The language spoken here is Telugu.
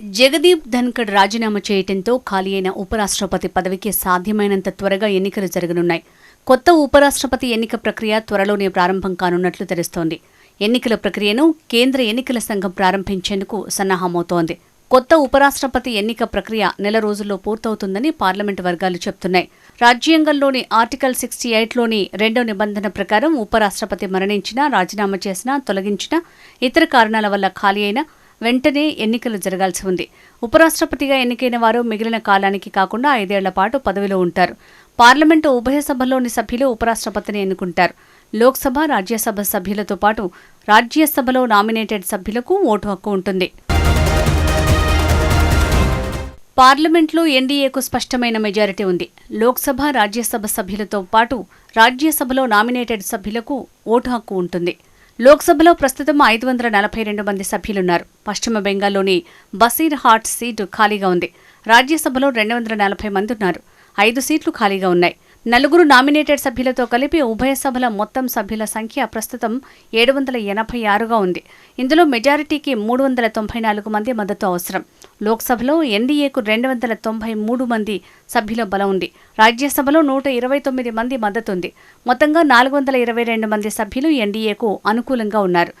జగదీప్ ధన్కడ్ రాజీనామా చేయటంతో ఖాళీ అయిన ఉపరాష్ట్రపతి పదవికి సాధ్యమైనంత త్వరగా ఎన్నికలు జరగనున్నాయి. కొత్త ఉపరాష్ట్రపతి ఎన్నిక ప్రక్రియ త్వరలోనే ప్రారంభం కానున్నట్లు తెలుస్తోంది. ఎన్నికల ప్రక్రియను కేంద్ర ఎన్నికల సంఘం ప్రారంభించేందుకు సన్నాహమవుతోంది. కొత్త ఉపరాష్ట్రపతి ఎన్నిక ప్రక్రియ నెల రోజుల్లో పూర్తవుతుందని పార్లమెంటు వర్గాలు చెబుతున్నాయి రాజ్యాంగంలోని ఆర్టికల్ సిక్స్టీ ఎయిట్లోని రెండో నిబంధన ప్రకారం ఉపరాష్ట్రపతి మరణించినా రాజీనామా చేసినా తొలగించినా ఇతర కారణాల వల్ల ఖాళీ అయినా వెంటనే ఎన్నికలు జరగాల్సి ఉంది. ఉపరాష్ట్రపతిగా ఎన్నికైన వారు మిగిలిన కాలానికి కాకుండా ఐదేళ్ళ పాటు పదవిలో ఉంటారు. పార్లమెంటు ఉభయ సభలోని సభ్యులు ఉపరాష్ట్రపతిని ఎన్నుకుంటారు. లోక్సభ రాజ్యసభ సభ్యులతో పాటు రాజ్యసభలో నామినేటెడ్ సభ్యులకు ఓటు హక్కు ఉంటుంది. పార్లమెంట్లో ఎన్డీఏకు స్పష్టమైన మెజారిటీ ఉంది. లోక్సభ రాజ్యసభ సభ్యులతో పాటు రాజ్యసభలో నామినేటెడ్ సభ్యులకు ఓటు హక్కు ఉంటుంది. లోక్సభలో ప్రస్తుతం ఐదు వందల నలభై రెండు మంది సభ్యులున్నారు. పశ్చిమ బెంగాల్లోని బసీర్ హాట్ సీటు ఖాళీగా ఉంది. రాజ్యసభలో రెండు వందల నలభై మంది ఉన్నారు. ఐదు సీట్లు ఖాళీగా ఉన్నాయి. నలుగురు నామినేటెడ్ సభ్యులతో కలిపి ఉభయ సభల మొత్తం సభ్యుల సంఖ్య ప్రస్తుతం ఏడు వందల ఎనభై ఆరుగా ఉంది. ఇందులో మెజారిటీకి మూడు వందల తొంభై నాలుగు మంది మద్దతు అవసరం. లోక్సభలో ఎన్డీఏకు రెండు వందల తొంభై మూడు మంది సభ్యుల బలం ఉంది. రాజ్యసభలో నూట ఇరవై తొమ్మిది మంది మద్దతు ఉంది. మొత్తంగా నాలుగు వందల ఇరవై రెండు మంది సభ్యులు ఎన్డీఏకు అనుకూలంగా ఉన్నారు.